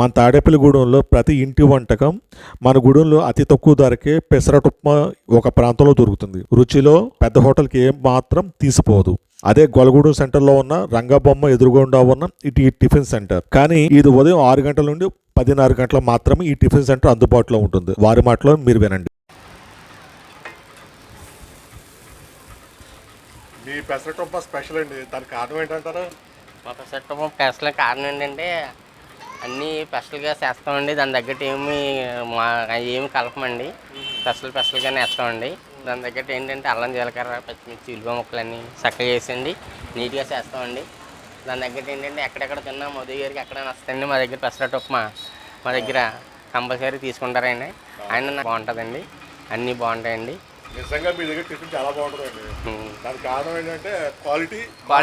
మన తాడేపల్లిగూడెంలో ప్రతి ఇంటి వంటకం మన గూడెంలో అతి తక్కువ ధరకే పెసరటుప్మా ఒక ప్రాంతంలో దొరుకుతుంది. రుచిలో పెద్ద హోటల్కి ఏం మాత్రం తీసిపోదు. అదే గొలగూడెం సెంటర్లో ఉన్న రంగబొమ్మ ఎదురుగుండా ఉన్న ఇటు ఈ టిఫిన్ సెంటర్. కానీ ఇది ఉదయం ఆరు గంటల నుండి పదిన్నర గంటల మాత్రమే ఈ టిఫిన్ సెంటర్ అందుబాటులో ఉంటుంది. వారి మాటలో మీరు వినండి. మీ పెసరటుప్మా స్పెషల్ అండి. దానికి కారణం ఏంటంటారా? మా పెసరట్టు పెసల కారణం ఏంటంటే అన్నీ స్పెషల్గా చేస్తామండి. దాని తగ్గట్టు ఏమి మా ఏమి కలపమండి. స్పెషల్ స్పెషల్గానే వేస్తామండి దాని తగ్గట్టు ఏంటంటే అల్లం జీలకర్ర పచ్చిమిర్చి ఉల్లిపాయ ముక్కలన్నీ చక్కగా వేసండి నీట్గా చేస్తామండి. దాని తగ్గట్టు ఏంటంటే ఎక్కడెక్కడ తిన్నా మోదీ గారికి ఎక్కడ వస్తాయండి. మా దగ్గర పెసరట్ ఉప్మా మా దగ్గర కంపల్సరీ తీసుకుంటారండి. ఆయన నాకు బాగుంటుందండి. అన్నీ బాగుంటాయండి. నిజంగా మీ దగ్గర టిఫిన్ చాలా బాగుంటుందండి. దానికి కారణం ఏంటంటే క్వాలిటీ.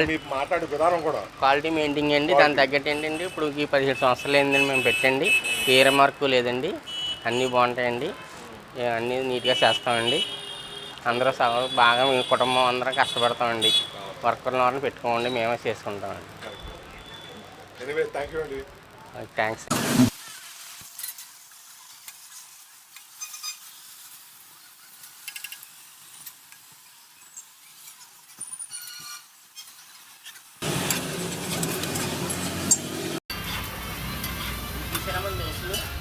మీ మాట్లాడే విధానం కూడా. క్వాలిటీ మెయింటైన్ అండి దాని తగ్గట్టు ఏంటండి ఇప్పుడు ఈ పదిహేడు సంవత్సరాలు ఏంటండి మేము పెట్టండి. ఏ మార్కు లేదండి. అన్నీ బాగుంటాయండి. అన్నీ నీట్గా చేస్తామండి. అందరూ సగం బాగా మీ కుటుంబం అందరం కష్టపడతామండి. వర్కర్ల వాళ్ళని పెట్టుకోమండి. మేమే చేసుకుంటామండి. ఎనీవే థ్యాంక్ యూ అండి. థ్యాంక్స్ 请他们美食